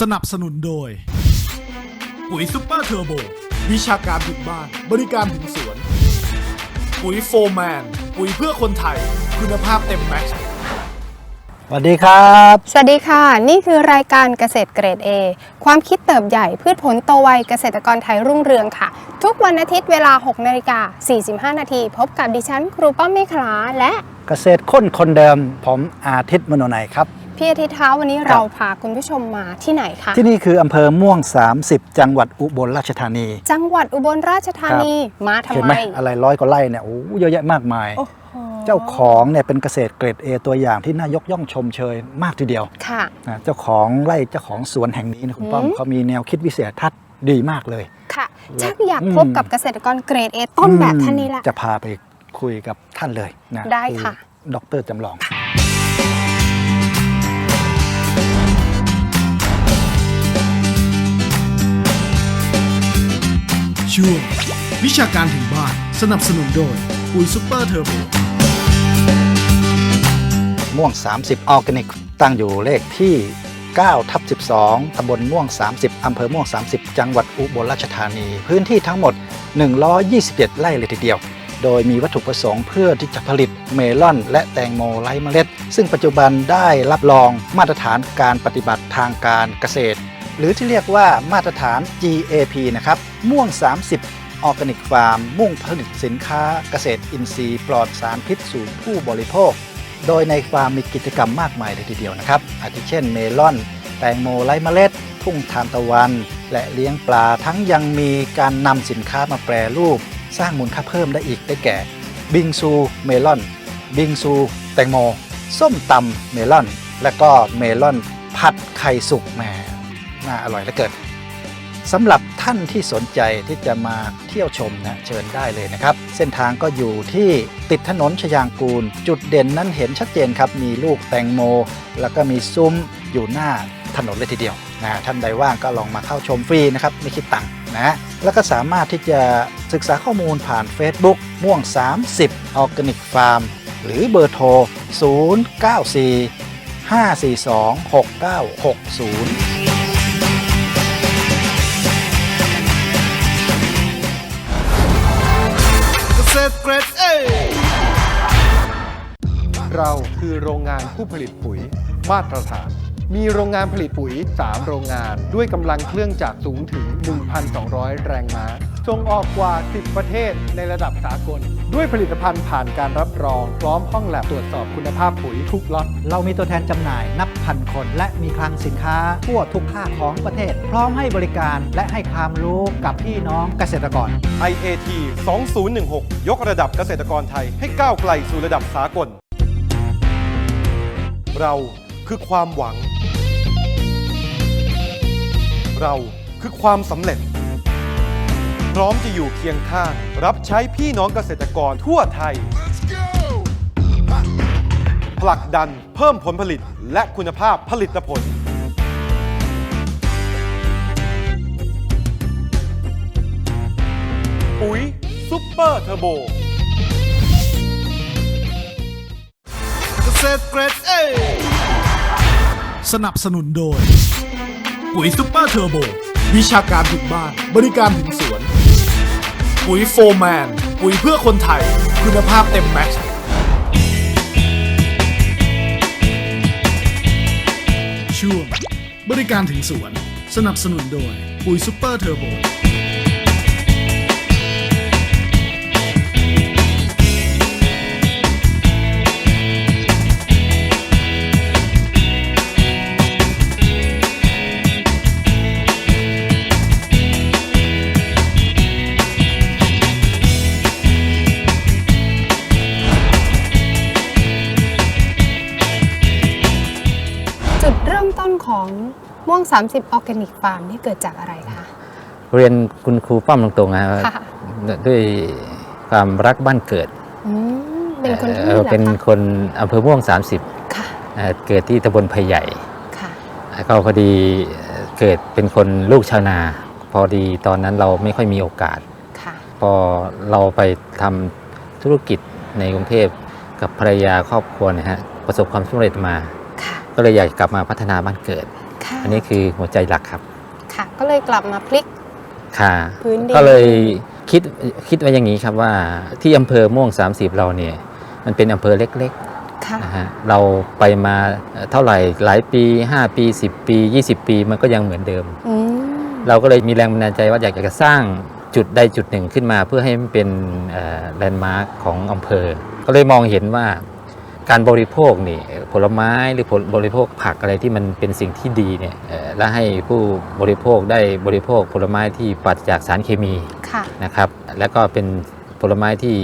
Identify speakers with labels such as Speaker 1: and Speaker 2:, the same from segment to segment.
Speaker 1: สนับสนุนโดย ปุ๋ยซุปเปอร์เทอร์โบ วิชาการถึงบ้าน บริการถึงสวน ปุ๋ยโฟร์แมน ปุ๋ยเพื่อคนไทย คุณภาพเต็มแม็กซ์
Speaker 2: สวัสดีครับ
Speaker 3: สวัสดีค่ะ นี่คือรายการเกษตรเกรด A ความคิดเติบใหญ่พืชผลโตไวเกษตรกรไทยรุ่งเรืองค่ะ ทุกวันอาทิตย์เวลา 6นาฬิกา45 นาทีพบกับดิฉันครูป้อมเมฆลาและ
Speaker 2: เกษตรค้นคนเดิม ผมอาทิตย์มโนไนยครับ
Speaker 3: พี่อาทิตย์เท้าวันนี้
Speaker 2: ครับ
Speaker 3: เราพาคุณผู้ชมมาที่ไหนคะ
Speaker 2: ที่นี่คืออำเภอม่วง 30 จังหวัดอุบลราชธานี
Speaker 3: จังหวัดอุบลราชธานีมาทำ
Speaker 2: เห็น
Speaker 3: ไม
Speaker 2: ไหมอะไรร้อยกว่าไร่เนี่ยโอ้เยอะแยะมากมาย
Speaker 3: โอ้โห
Speaker 2: เจ้าของเนี่ยเป็นเกษตรเกรด A ตัวอย่างที่น่ายกย่องชมเชยมากทีเดียว
Speaker 3: ค่ะ
Speaker 2: นะเจ้าของไร่เจ้าของสวนแห่งนี้นะคุณป้อม
Speaker 3: อืม
Speaker 2: เขามีแนวคิดวิเศษทัศน์ดีมากเลย
Speaker 3: ค่ะ
Speaker 2: แล้ว
Speaker 3: ชักอยาก
Speaker 2: อืม
Speaker 3: พบกับเกษตรกรเกรด A ต้นแบบท่านนี้ละ
Speaker 2: จะพาไปคุยกับท่านเลยนะ
Speaker 3: ได้ค่ะ
Speaker 2: ดรจำลอง
Speaker 1: ช่วงวิชาการถึงบ้านสนับสนุนโดยปุ๋ยซุปเปอร์เทอร์โบ
Speaker 2: ม่วง 30ออร์แกนิกตั้งอยู่เลขที่9ทับ12 ตำบลม่วง 30 อำเภอม่วง 30 จังหวัดอุบลราชธานี พื้นที่ทั้งหมด 127 ไร่เลยทีเดียว โดยมีวัตถุประสงค์เพื่อที่จะผลิตเมลอน และแตงโมไร้เมล็ด ซึ่งปัจจุบันได้รับรองมาตรฐานการปฏิบัติทางการเกษตร หรือที่เรียกว่ามาตรฐาน GAP นะครับ ม่วง 30 ออร์แกนิกฟาร์ม มุ่งผลิตสินค้าเกษตรอินทรีย์ปลอดสารพิษสู่ผู้บริโภค โดยในฟาร์มมีกิจกรรมมากมายเลยทีเดียวนะครับ อาทิเช่นเมลอน แตงโมไร้เมล็ด ทุ่งทานตะวัน และเลี้ยงปลาทั้งยังมีการนำสินค้ามาแปรรูป สร้างมูลค่าเพิ่มได้อีกได้แก่ บิงซู เมลอน บิงซู แตงโม ส้มตำเมลอน และก็เมลอนผัดไข่สุกแหม น่าอร่อยเหลือเกินสำหรับท่านที่สนใจที่จะมาเที่ยวชมนะเชิญได้เลยนะครับ เส้นทางก็อยู่ที่ติดถนนชยางกูล จุดเด่นนั้นเห็นชัดเจนครับ มีลูกแตงโม แล้วก็มีซุ้มอยู่หน้าถนนเลยทีเดียวนะท่านใดว่างก็ลองมาเข้าชมฟรีนะครับไม่คิดตังค์นะแล้วก็สามารถที่จะศึกษาข้อมูลผ่าน Facebook ม่วง 30 Organic Farm หรือเบอร์โทร 094 542 6960
Speaker 1: เรเกรด A
Speaker 4: เราคือโรงงานผู้ผลิตปุ๋ยมาตรฐาน มีโรงงานผลิตปุ๋ย 3 โรงงาน ด้วยกำลังเครื่องจักรสูงถึง 1,200 แรงม้า ส่งออกกว่า 10 ประเทศในระดับสากล ด้วยผลิตภัณฑ์ผ่านการรับรอง พร้อมห้องแลบตรวจสอบคุณภาพปุ๋ยทุกล็อต
Speaker 2: เรามีตัวแทนจำหน่ายนับพันคน และมีคลังสินค้าทั่วทุกภาคของประเทศ พร้อมให้บริการและให้ความรู้กับพี่น้องเกษตรกร
Speaker 5: IAT 2016 ยกระดับเกษตรกรไทยให้ก้าวไกลสู่ระดับสากล เราคือความหวัง เราคือความสำเร็จ พร้อมจะอยู่เคียงข้าง รับใช้พี่น้องเกษตรกรทั่วไทย ผลักดันเพิ่มผลผลิตและคุณภาพผลิตผล ปุ๋ยซุปเปอร์เทอร์โบ
Speaker 1: เกษตรเกรด A สนับสนุนโดย ปุ๋ยซุปเปอร์เทอร์โบ วิชาการถึงบ้าน บริการถึงสวน ปุ๋ยโฟร์แมน ปุ๋ยเพื่อคนไทย คุณภาพเต็มแม็กซ์ช่วง บริการถึงสวน สนับสนุนโดยปุ๋ยซุปเปอร์เทอร์โบ
Speaker 3: 30 ออร์แกนิกฟาร์มนี่เกิดจากอะไรคะ
Speaker 6: เรียนคุณครูป้อมตรงๆนะครับ
Speaker 3: ค่ะ
Speaker 6: ด้วยความรักบ้านเกิด
Speaker 3: อืมเป็นคนที่
Speaker 6: เอ่
Speaker 3: นี่
Speaker 6: อ
Speaker 3: เหรอ
Speaker 6: เป็น
Speaker 3: คะ
Speaker 6: คนอำเภอม่วง
Speaker 3: ค่ะ
Speaker 6: 30เอ่อเกิดที่ตำบลไผ่ใหญ่
Speaker 3: ค่ะ
Speaker 6: แล้วก็พอดีเอ่อเกิดเป็นคนลูกชาวนา พอดีตอนนั้นเราไม่ค่อยมีโอกาส
Speaker 3: ค่ะ
Speaker 6: พอเราไปทำธุรกิจในกรุงเทพกับภรรยาครอบครัวเนะฮะประสบความสำเร็จมา
Speaker 3: ค่ะ
Speaker 6: ก็เลยอยากกลับมาพัฒนาบ้านเกิด
Speaker 3: ค่ะค่ะ
Speaker 6: อันนี้คือหัวใจหลักครับ
Speaker 3: ค่ะ ก็เลยกลับมาพลิก
Speaker 6: ค่ะ
Speaker 3: พื้นดิน
Speaker 6: ก็เลยคิดคิดไว้อย่างนี้ครับว่าที่อำเภอม่วง 30 เราเนี่ย มันเป็นอำเภอเล็ก
Speaker 3: ค่ะ
Speaker 6: ๆนะฮะเราไปมาเท่าไหร่หลายปี 5 ปี 10 ปี 20 ปีมันก็ยังเหมือนเดิม
Speaker 3: อืม
Speaker 6: เราก็เลยมีแรงบันดาลใจว่าอยากจะสร้างจุดใดจุดหนึ่งขึ้นมาเพื่อให้มันเป็นแลนด์มาร์คของอำเภอ ก็เลยมองเห็นว่า การบริโภคนี่ผลไม้หรือผลบริโภคผักอะไรที่มันเป็นสิ่งที่ดีเนี่ยเอ่อและให้ผู้บริโภคได้บริโภคผลไม้ที่ปราศจากสารเคมี
Speaker 3: ค่ะ
Speaker 6: นะครับ แล้วก็เป็นผลไม้ที่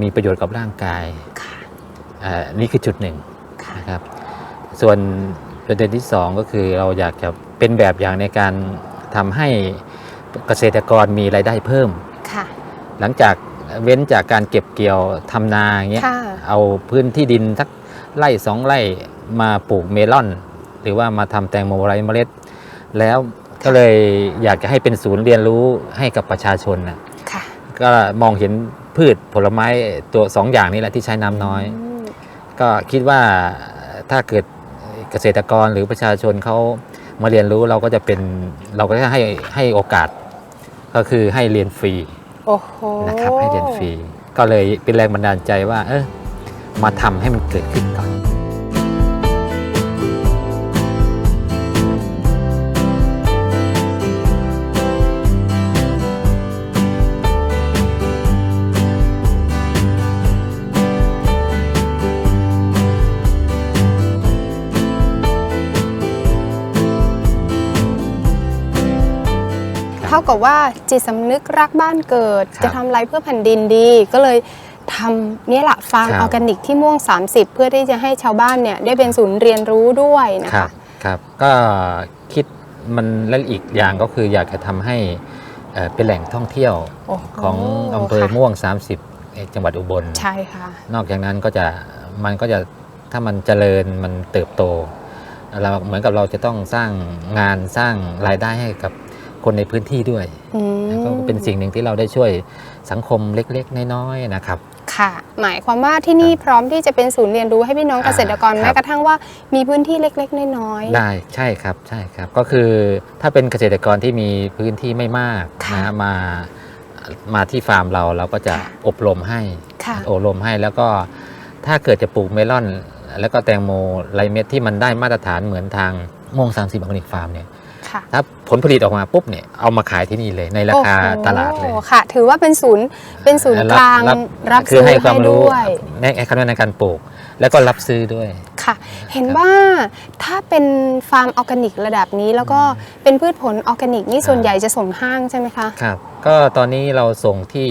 Speaker 6: มีประโยชน์กับร่างกาย
Speaker 3: ค่ะ
Speaker 6: อ่านี่คือจุดหนึ่ง
Speaker 3: ค่ะ
Speaker 6: นะครับส่วนประเด็นที่สองก็คือเราอยากจะเป็นแบบอย่างในการทำให้เกษตรกรมีรายได้เพิ่ม
Speaker 3: ค่ะ
Speaker 6: หลังจาก เว้นจากการเก็บเกี่ยวทำนาอย่างเงี้ย
Speaker 3: ค่ะ
Speaker 6: เอาพื้นที่ดินสักไร่สองไร่มาปลูกเมลอน หรือว่ามาทำแตงโมไร้เมล็ด แล้วก็เลยอยากจะให้เป็นศูนย์เรียนรู้ให้กับประชาชนนะ
Speaker 3: ค่ะ
Speaker 6: ก็มองเห็นพืชผลไม้ตัวสองอย่างนี้แหละที่ใช้น้ำน้อย
Speaker 3: ม
Speaker 6: ก็คิดว่าถ้าเกิดเกษตรกรหรือประชาชนเขามาเรียนรู้เราก็จะเป็นเราก็จะให้ให้โอกาส ก็คือให้เรียนฟรี
Speaker 3: โอ้โห
Speaker 6: นะครับให้เรียนฟรี ก็เลยเป็นแรงบันดาลใจว่า เออมาทำให้มันเกิดขึ้นก่อน
Speaker 3: ท่ากับว่าจิตสำนึกรักบ้านเกิด
Speaker 6: ครับ
Speaker 3: จะทำอะไรเพื่อแผ่นดินดี ก็เลยทำเนี่ยแหละฟาร์ม
Speaker 6: ครับ
Speaker 3: ออร์แกนิกที่ม่วง 30 เพื่อที่จะให้ชาวบ้านเนี่ยได้เป็นศูนย์เรียนรู้ด้วยนะ
Speaker 6: ครั
Speaker 3: คะ
Speaker 6: บครับก็คิดมันและอีกอย่างก็คืออยากจะทำให้เอ่อเป็นแหล่งท่องเที่ยว
Speaker 3: โอ้โห
Speaker 6: ของอำเภอ
Speaker 3: ค่ะ
Speaker 6: ม่วง 30เอ่อจังหวัดอุบล
Speaker 3: ใช่ค่ะ
Speaker 6: นอกจากนั้นก็จะมันก็จะถ้ามันเจริญมันเติบโตเราเหมือนกับเราจะต้องสร้างงานสร้างรายได้ให้กับ คนในพื้นที่ด้วย
Speaker 3: อืม
Speaker 6: ก็เป็นสิ่งหนึ่งที่เราได้ช่วยสังคมเล็กๆ น้อยๆนะครับ
Speaker 3: ค่ะ หมายความว่าที่นี่พร้อมที่จะเป็นศูนย์เรียนรู้ให้พี่น้องเกษตรกร
Speaker 6: อ่าครับ
Speaker 3: แม้กระทั่งว่ามีพื้นที่เล็ก ๆ น้อย
Speaker 6: ได้ใช่ครับใช่ครับ ก็คือถ้าเป็นเกษตรกรที่มีพื้นที่ไม่มาก
Speaker 3: ค่ะ
Speaker 6: นะมามาที่ฟาร์มเราเราก็จะ
Speaker 3: ค่ะ
Speaker 6: อบรมให้
Speaker 3: ๆค่ะ
Speaker 6: อบรมให้แล้วก็ถ้าเกิดจะปลูกเมลอน แล้วก็แตงโมไรเม็ดที่มันได้มาตรฐานเหมือนทางม่วง30ออร์แกนิกฟาร์มเนี่ย
Speaker 3: ค่ะ
Speaker 6: ถ้าผลผลิตออกมาปุ๊บเนี่ยเอามาขายที่นี่เลยในราคา
Speaker 3: โอ้โห
Speaker 6: ตลาดเลย
Speaker 3: ค่ะ ถือว่าเป็นศูนย์เป็นศูนย์กลางรับ
Speaker 6: คือ
Speaker 3: ซื้อ
Speaker 6: ให้
Speaker 3: ให้
Speaker 6: ความรู้
Speaker 3: ด้วย
Speaker 6: ในให้คำแนะนำในการปลูก แล้วก็รับซื้อด้วย
Speaker 3: ค่ะ เห็นว่าถ้าเป็นฟาร์มออร์แกนิกระดับนี้ แล้วก็เป็นพืชผลออร์แกนิกนี่ส่วนใหญ่จะส่งห้างใช่ไหมคะ
Speaker 6: ครับก็ตอนนี้เราส่งที่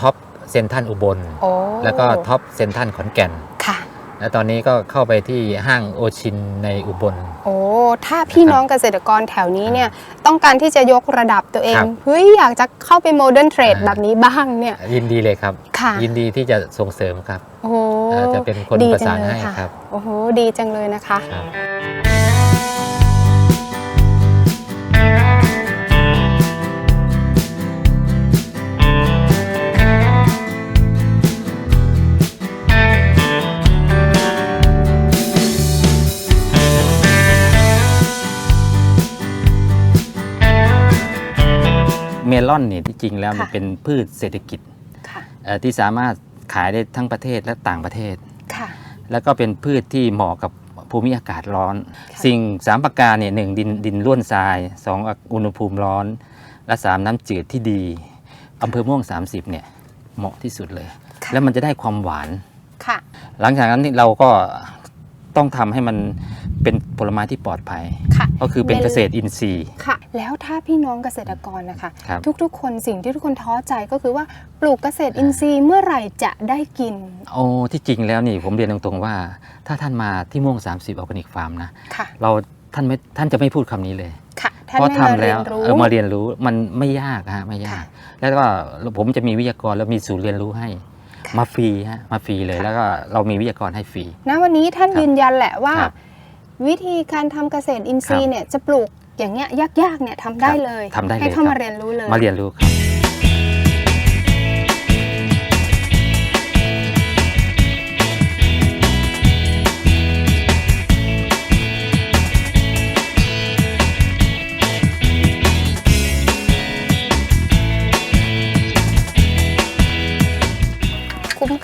Speaker 6: ท็อปเซนทันอุบล
Speaker 3: โอ้
Speaker 6: แล้วก็ท็อปเซนทันขอนแก่น
Speaker 3: ค่ะ
Speaker 6: แล้วตอนนี้ก็เข้าไปที่ห้างโอชินในอุบล
Speaker 3: โอ้ถ้าพี่น้องเกษตรกรแถวนี้เนี่ยต้องการที่จะยกระดับตัวเอง
Speaker 6: ครับ
Speaker 3: เฮ้ยอยากจะเข้าไปโมเดิร์นเทรด
Speaker 6: อ่า
Speaker 3: แบบนี้บ้างเนี่ย
Speaker 6: ยินดีเลยครับ
Speaker 3: ค่ะ
Speaker 6: ยินดีที่จะส่งเสริมครับ
Speaker 3: โอ้โห
Speaker 6: เอ่อจะเป็นคน
Speaker 3: ดี
Speaker 6: ประ
Speaker 3: จั
Speaker 6: สาน
Speaker 3: งเลย
Speaker 6: ให้
Speaker 3: ค่ะ
Speaker 6: ครับ
Speaker 3: โอ้โหดีจังเลยนะคะ
Speaker 6: ครับ ลอนเนี่ยที่จริงแล้วมัน
Speaker 3: ค่ะ
Speaker 6: เป็นพืชเศรษฐกิจ
Speaker 3: ค่ะ
Speaker 6: เอ่อที่สามารถขายได้ทั้งประเทศและต่างประเทศ
Speaker 3: ค่ะ
Speaker 6: แล้วก็เป็นพืชที่เหมาะกับภูมิอากาศร้อน
Speaker 3: ค่ะ
Speaker 6: สิ่งสามประการเนี่ยหนึ่งดินดินร่วนทรายสองอุณหภูมิร้อน และสามน้ำจืดที่ดีอำเภอม่วง 30เนี่ยเหมาะที่สุดเลย
Speaker 3: ค่ะ
Speaker 6: แล้วมันจะได้ความหวาน
Speaker 3: ค่ะ
Speaker 6: หลังจากนั้นนี่เราก็ ต้องทำให้มันเป็นผลไม้ที่ปลอดภัย
Speaker 3: ค่ะ
Speaker 6: ก็คือเป็น เกษตรอินทรีย์
Speaker 3: ค่ะ แล้วถ้าพี่น้องเกษตรกรนะคะ
Speaker 6: ครับ
Speaker 3: ทุกๆ คนสิ่งที่ทุกคนท้อใจก็คือว่าปลูกเกษตรอินทรีย์เมื่อไหร่จะได้กิน
Speaker 6: โอ้ที่จริงแล้วนี่ผมเรียนตรงๆว่า ถ้าท่านมาที่ม่วง 30ออร์แกนิกฟาร์มนะ
Speaker 3: ค่ะ
Speaker 6: เราท่านไม่ท่านจะไม่พูดคำนี้เลย
Speaker 3: ค่ะท่าน
Speaker 6: เพราะ
Speaker 3: ไม่มา
Speaker 6: ทำ
Speaker 3: เรี
Speaker 6: แล้
Speaker 3: ยน
Speaker 6: ว
Speaker 3: รู้
Speaker 6: เออมาเรียนรู้มันไม่ยากฮะไม่ยาก
Speaker 3: ค่ะ
Speaker 6: แล้วก็ผมจะมีวิทยากรแล้วมีศูนย์เรียนรู้ให้
Speaker 3: ค่ะ
Speaker 6: มาฟรีฮะมาฟรีเลย
Speaker 3: ค่ะ
Speaker 6: แล้วก็เรามีวิทยากรให้ฟรี
Speaker 3: ณวันนี้ท่าน
Speaker 6: ครับ
Speaker 3: ยืนยันแหละว่า
Speaker 6: ครับ
Speaker 3: วิธีการทำเกษตรอินทรี
Speaker 6: ครั
Speaker 3: ย์
Speaker 6: บ
Speaker 3: เนี่ยจะปลูกอย่างเงี้ยยากๆเนี่ยทำได้
Speaker 6: ครับ
Speaker 3: เลย
Speaker 6: ทำได้เลย
Speaker 3: ให้เข้า
Speaker 6: ครับ
Speaker 3: มาเรียนรู้เลย
Speaker 6: มาเรียนรู้ครับ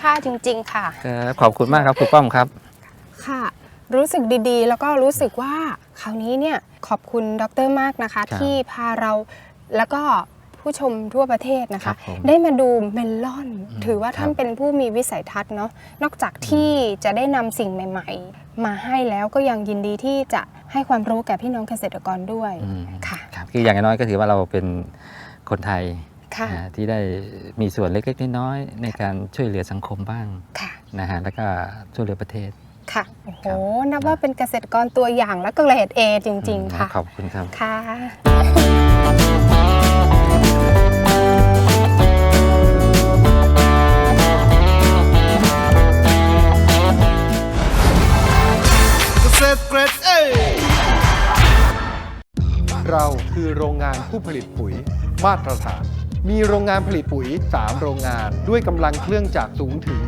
Speaker 3: ค่าจริง ๆ ค่ะ
Speaker 6: ครับขอบคุณมากครับครูป้อมครับ
Speaker 3: ค่ะ รู้สึกดีๆ แล้วก็รู้สึกว่าคราวนี้เนี่ยขอบคุณดรมากนะคะ
Speaker 6: ครับ
Speaker 3: ที่พาเราแล้วก็ผู้ชมทั่วประเทศนะ
Speaker 6: ครั
Speaker 3: คะ
Speaker 6: บผม
Speaker 3: ได้มาดูเมลอน
Speaker 6: อืม
Speaker 3: ถือว่าท่าน
Speaker 6: ครับ
Speaker 3: เป็นผู้มีวิสัยทัศน์เนาะนอกจากที่จะได้นำสิ่งใหม่ ๆ มาให้แล้วก็ยังยินดีที่จะให้ความรู้แก่พี่น้องเกษตรกรด้วย
Speaker 6: อืม
Speaker 3: ค่ะ
Speaker 6: ครับคืออย่างน้อยก็ถือว่าเราเป็นคนไทย
Speaker 3: ค่ะ
Speaker 6: อ่า ที่ได้มีส่วนเล็กๆน้อยๆในการช่วยเหลือสังคมบ้าง
Speaker 3: ค่ะ
Speaker 6: นะฮะแล้วก็ช่วยเหลือประเทศ
Speaker 3: ค่ะโอ้โห
Speaker 6: ครับ
Speaker 3: นับว่าเป็นเกษตรกรตัวอย่างและเกรดเอจริง ๆ ค่ะ
Speaker 6: ขอบคุณครับ
Speaker 3: ค่ะ
Speaker 1: เกษตรเกรดเอ
Speaker 4: เราคือโรงงานผู้ผลิตปุ๋ยมาตรฐาน มีโรงงานผลิตปุ๋ย 3 โรงงาน ด้วยกำลังเครื่องจักรสูงถึง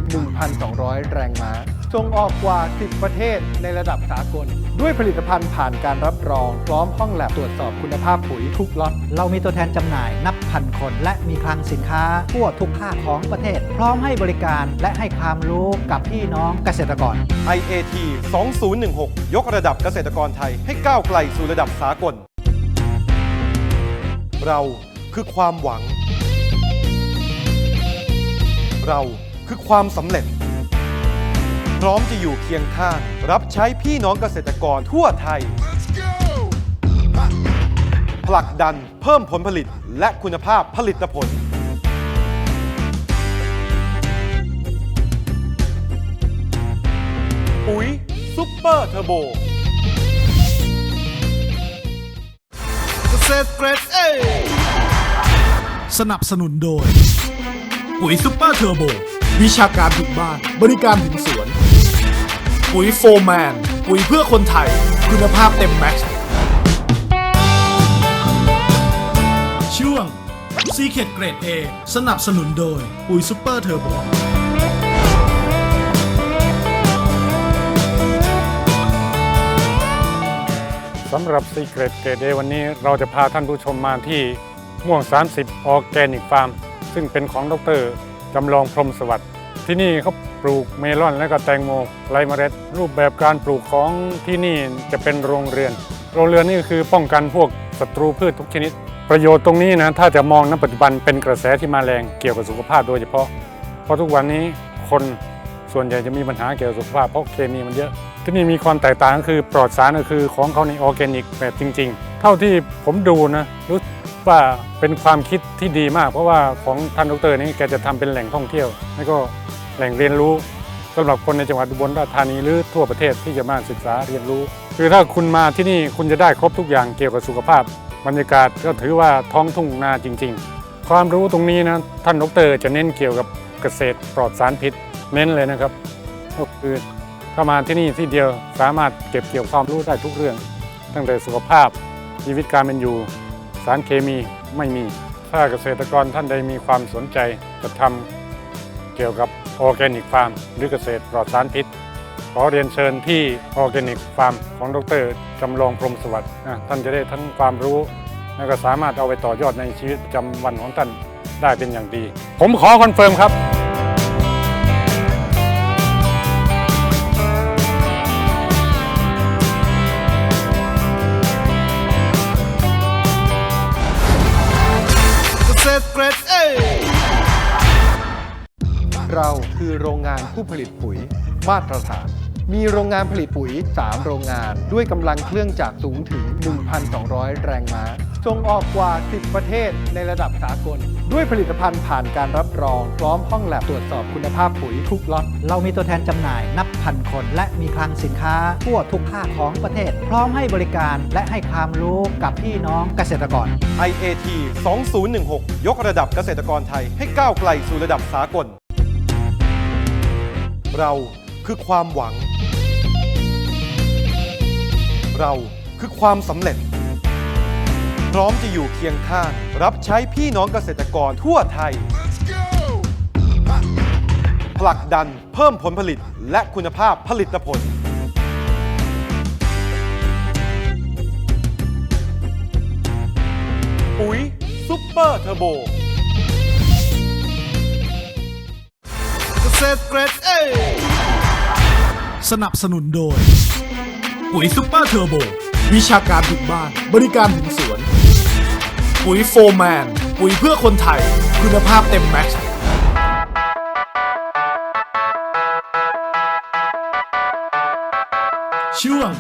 Speaker 4: 1,200 แรงม้าส่งออกกว่า 10 ประเทศในระดับสากล ด้วยผลิตภัณฑ์ผ่านการรับรอง พร้อมห้องแลบตรวจสอบคุณภาพปุ๋ยทุกล็อต
Speaker 2: เรามีตัวแทนจำหน่ายนับพันคน และมีคลังสินค้าทั่วทุกภาคของประเทศ พร้อมให้บริการและให้ความรู้กับพี่น้องเกษตรกร
Speaker 5: IAT 2016 ยกระดับเกษตรกรไทยให้ก้าวไกลสู่ระดับสากล เรา คือความหวัง เราคือความสำเร็จ พร้อมจะอยู่เคียงข้าง รับใช้พี่น้องเกษตรกรทั่วไทย ผลักดันเพิ่มผลผลิตและคุณภาพผลิตผล ปุ๋ยซุปเปอร์เทอร์โบ
Speaker 1: เกษตรเกรดเอ สนับสนุนโดย ปุ๋ยซุปเปอร์เทอร์โบ วิชาการถึงบ้าน บริการถึงสวน ปุ๋ยโฟร์แมน ปุ๋ยเพื่อคนไทย คุณภาพเต็มแม็กซ์ช่วง Secret Grade A สนับสนุนโดย ปุ๋ยซุปเปอร์เทอร์โบ
Speaker 7: สำหรับ Secret g a d e วันนี้เราจะพาท่านผู้ชมมาที่ ม่วง 30 ออร์แกนิกฟาร์ม ซึ่งเป็นของดรจำลองพรมสวัสดิ์ที่นี่เขาปลูกเมลอนและก็แตงโมไรเมล็ด รูปแบบการปลูกของที่นี่จะเป็นโรงเรือน โรงเรือนนี่คือป้องกันพวกศัตรูพืชทุกชนิด ประโยชน์ตรงนี้นะถ้าจะมองณปัจจุบันเป็นกระแสที่มาแรงเกี่ยวกับสุขภาพโดยเฉพาะ เพราะทุกวันนี้คนส่วนใหญ่จะมีปัญหาเกี่ยวกับสุขภาพเพราะเคมีมันเยอะที่นี่มีความแตกต่างก็คือปลอดสารก็คือของเขาในออร์แกนิกแบบจริง ๆ เท่าที่ผมดูนะรู้ ว่าเป็นความคิดที่ดีมาก เพราะว่าของท่านดรนี่แกจะทำเป็นแหล่งท่องเที่ยว แล้วก็แหล่งเรียนรู้สำหรับคนในจังหวัดอุบลราชธานีหรือทั่วประเทศที่จะมาศึกษาเรียนรู้ คือถ้าคุณมาที่นี่คุณจะได้ครบทุกอย่างเกี่ยวกับสุขภาพ บรรยากาศก็ถือว่าท้องทุ่งนาจริง ๆ ความรู้ตรงนี้นะท่านดรจะเน้นเกี่ยวกับเกษตรปลอดสารพิษเน้นเลยนะครับก็คือเข้ามาที่นี่ที่เดียวสามารถเก็บเกี่ยวความรู้ได้ทุกเรื่อง ตั้งแต่สุขภาพชีวิตการเป็นอยู่ สารเคมีไม่มี ถ้าเกษตรกรท่านใดมีความสนใจจะทำเกี่ยวกับออร์แกนิกฟาร์มหรือเกษตรปลอดสารพิษ ขอเรียนเชิญที่ออร์แกนิกฟาร์มของดรจำลองพรมสวัสดิ์นะท่านจะได้ทั้งความรู้ และก็สามารถเอาไปต่อยอดในชีวิตประจำวันของท่านได้เป็นอย่างดี ผมขอคอนเฟิร์มครับ
Speaker 1: เรา
Speaker 4: คือโรงงานผู้ผลิตปุ๋ยมาตรฐาน มีโรงงานผลิตปุ๋ย 3 โรงงานด้วยกำลังเครื่องจักรสูงถึง 1,200 แรงม้าส่งออกกว่า 10 ประเทศในระดับสากล ด้วยผลิตภัณฑ์ผ่านการรับรอง พร้อมห้องแลบตรวจสอบคุณภาพปุ๋ยทุกล็อต
Speaker 2: เรามีตัวแทนจำหน่ายนับพันคน และมีคลังสินค้าทั่วทุกภาคของประเทศ พร้อมให้บริการและให้ความรู้กับพี่น้องเกษตรกร
Speaker 5: IAT 2016 ยกระดับเกษตรกรไทยให้ก้าวไกลสู่ระดับสากล เราคือความหวัง เราคือความสำเร็จ พร้อมจะอยู่เคียงข้าง รับใช้พี่น้องเกษตรกรทั่วไทย ผลักดันเพิ่มผลผลิตและคุณภาพผลิตผล ปุ๋ยซุปเปอร์เทอร์โบ
Speaker 1: เกษษตรเกรดเอสนับสนุนโดย ปุ๋ยซุปเปอร์เทอร์โบ วิชาการถึงบ้าน บริการถึงสวน ปุ๋ยโฟร์แมน ปุ๋ยเพื่อคนไทย คุณภาพเต็มแม็กซ์ช่วง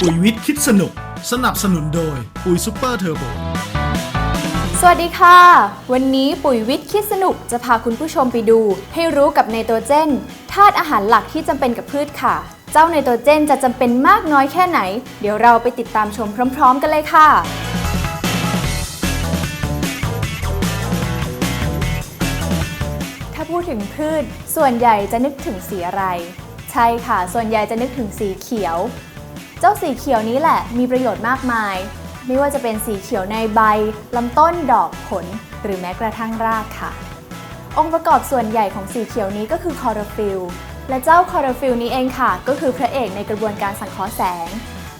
Speaker 1: ปุ๋ยวิทย์คิดสนุก สนับสนุนโดยปุ๋ยซุปเปอร์เทอร์โบ
Speaker 8: สวัสดีค่ะ วันนี้ปุ๋ยวิทย์คิดสนุกจะพาคุณผู้ชมไปดู ให้รู้กับไนโตรเจนธาตุอาหารหลักที่จำเป็นกับพืชค่ะ เจ้าไนโตรเจนจะจำเป็นมากน้อยแค่ไหน เดี๋ยวเราไปติดตามชมพร้อม ๆ กันเลยค่ะถ้าพูดถึงพืช ส่วนใหญ่จะนึกถึงสีอะไร ใช่ค่ะ ส่วนใหญ่จะนึกถึงสีเขียว เจ้าสีเขียวนี้แหละมีประโยชน์มากมาย ไม่ว่าจะเป็นสีเขียวในใบลำต้นดอกผล หรือแม้กระทั่งรากค่ะ องค์ประกอบส่วนใหญ่ของสีเขียวนี้ก็คือคลอโรฟิลและเจ้าคลอโรฟิลนี้เองค่ะ ก็คือพระเอกในกระบวนการสังเคราะห์แสง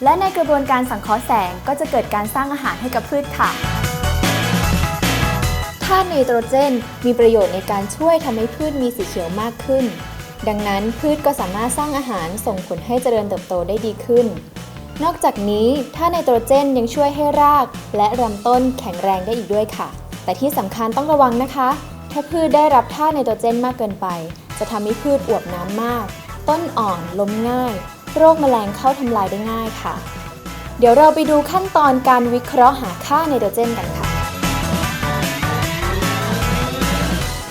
Speaker 8: และในกระบวนการสังเคราะห์แสงก็จะเกิดการสร้างอาหารให้กับพืชค่ะธาตุไนโตรเจนมีประโยชน์ในการช่วยทำให้พืชมีสีเขียวมากขึ้น ดังนั้นพืชก็สามารถสร้างอาหารส่งผลให้เจริญเติบโตได้ดีขึ้น นอกจากนี้ธาตุไนโตรเจนยังช่วยให้ราก และลำต้นแข็งแรงได้อีกด้วยค่ะ แต่ที่สำคัญต้องระวังนะคะ ถ้าพืชได้รับธาตุไนโตรเจนมากเกินไป จะทำให้พืชอวบน้ำมาก ต้นอ่อนล้มง่าย โรคแมลงเข้าทำลายได้ง่ายค่ะ เดี๋ยวเราไปดูขั้นตอนการวิเคราะห์หาค่าไนโตรเจนกันค่ะ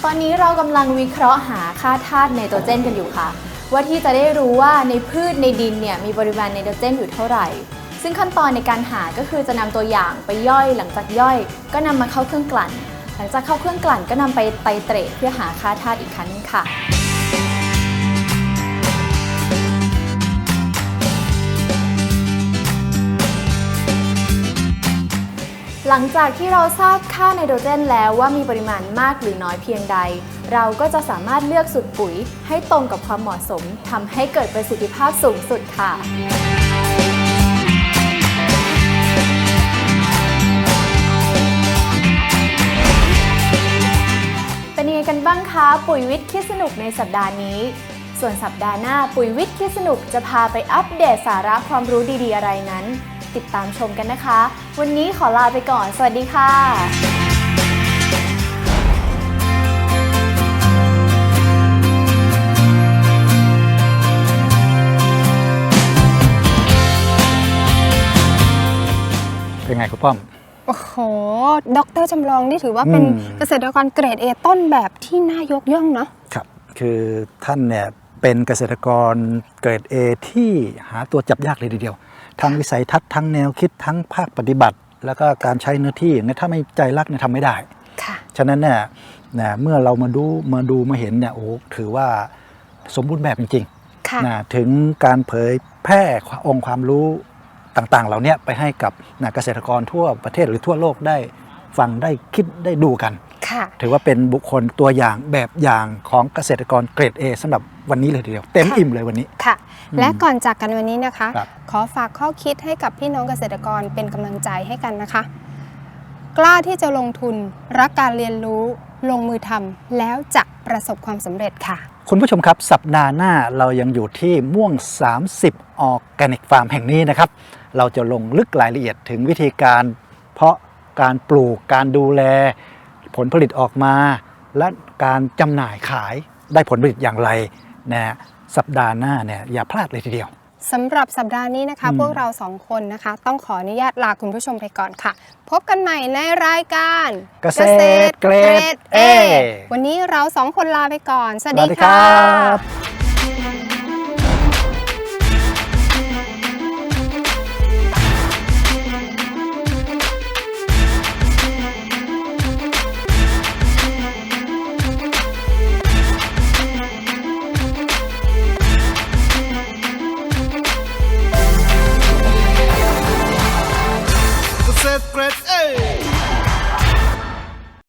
Speaker 8: ตอนนี้เรากำลังวิเคราะห์หาค่าธาตุไนโตรเจนกันอยู่ค่ะ ว่าที่จะได้รู้ว่าในพืชในดินเนี่ยมีปริมาณไนโตรเจนอยู่เท่าไหร่ ซึ่งขั้นตอนในการหาก็คือจะนำตัวอย่างไปย่อยหลังจากย่อย ก็นำมาเข้าเครื่องกลั่น หลังจากเข้าเครื่องกลั่นก็นำไปไตเตรตเพื่อหาค่าธาตุอีกครั้งหนึงค่ะ ลังจากที่เราทราบค่าไนโตรเจนแล้วว่ามีปริมาณมากหรือน้อยเพียงใด เราก็จะสามารถเลือกสูตรปุ๋ยให้ตรงกับความเหมาะสมทำให้เกิดประสิทธิภาพสูงสุดค่ะเป็นยังไงกันบ้างคะปุ๋ยวิทย์คิดสนุกในสัปดาห์นี้ ส่วนสัปดาห์หน้าปุ๋ยวิทย์คิดสนุกจะพาไปอัปเดตสาระความรู้ดีๆ อะไรนั้น ติดตามชมกันนะคะ วันนี้ขอลาไปก่อน สวัสดีค่ะ
Speaker 2: เป็นไงคุณป้อม
Speaker 3: โอ้โห ดรจำลองนี่ถือว่าเป็น
Speaker 2: อืม
Speaker 3: เกษตรกรเกรด A ต้นแบบที่น่ายกย่องเนาะ
Speaker 2: ครับ คือท่านเนี่ยเป็นเกษตรกรเกรด A ที่หาตัวจับยากเลยทีเดียว ทั้งวิสัยทัศน์ทั้งแนวคิดทั้งภาคปฏิบัติ แล้วก็การใช้เนื้อที่เนี่ยถ้าไม่ใจรักเนี่ยทำไม่ได้
Speaker 3: ค่ะ
Speaker 2: ฉะนั้นเนี่ยนะเมื่อเรามาดูมาดูมาเห็นเนี่ยโอ้ถือว่าสมบูรณ์แบบจริง
Speaker 3: ค่ะ
Speaker 2: ๆนะถึงการเผยแพร่องค์ความรู้ต่างๆ เหล่าเนี้ยไปให้กับนะเกษตรกรทั่วประเทศหรือทั่วโลกได้ฟังได้คิดได้ดูกัน
Speaker 3: ค่ะ
Speaker 2: ถือว่าเป็นบุคคลตัวอย่างแบบอย่างของเกษตรกรเกรด A สำหรับวันนี้เลยทีเดียวเต็ม
Speaker 3: ค่ะ
Speaker 2: อิ่มเลยวันนี้
Speaker 3: ค่ะ
Speaker 2: อืม
Speaker 3: และก่อนจากกันวันนี้นะคะ
Speaker 2: ครับ
Speaker 3: ขอฝากข้อคิดให้กับพี่น้องเกษตรกรเป็นกำลังใจให้กันนะคะ กล้าที่จะลงทุนรักการเรียนรู้ลงมือทำแล้วจะประสบความสำเร็จค่ะ
Speaker 2: คุณผู้ชมครับ สัปดาห์หน้าเรายังอยู่ที่ม่วง 30 ออร์แกนิกฟาร์มแห่งนี้นะครับ เราจะลงลึกรายละเอียดถึงวิธีการ เพาะการปลูกการดูแล ผลผลิตออกมา และการจำหน่ายขายได้ผลผลิตอย่างไรนะฮะสัปดาห์หน้าเนี่ยอย่าพลาดเลยทีเดียว
Speaker 3: สำหรับสัปดาห์นี้นะคะ
Speaker 2: อืม
Speaker 3: พวกเราสองคนนะคะ ต้องขออนุญาตลาคุณผู้ชมไปก่อนค่ะ พบกันใหม่ในรายการ
Speaker 2: เกษตรเกรด A
Speaker 3: วันนี้เราสองคนลาไปก่อน สวัส
Speaker 2: สวั
Speaker 3: ดี
Speaker 2: สดีค
Speaker 3: ค่ะ
Speaker 2: รับ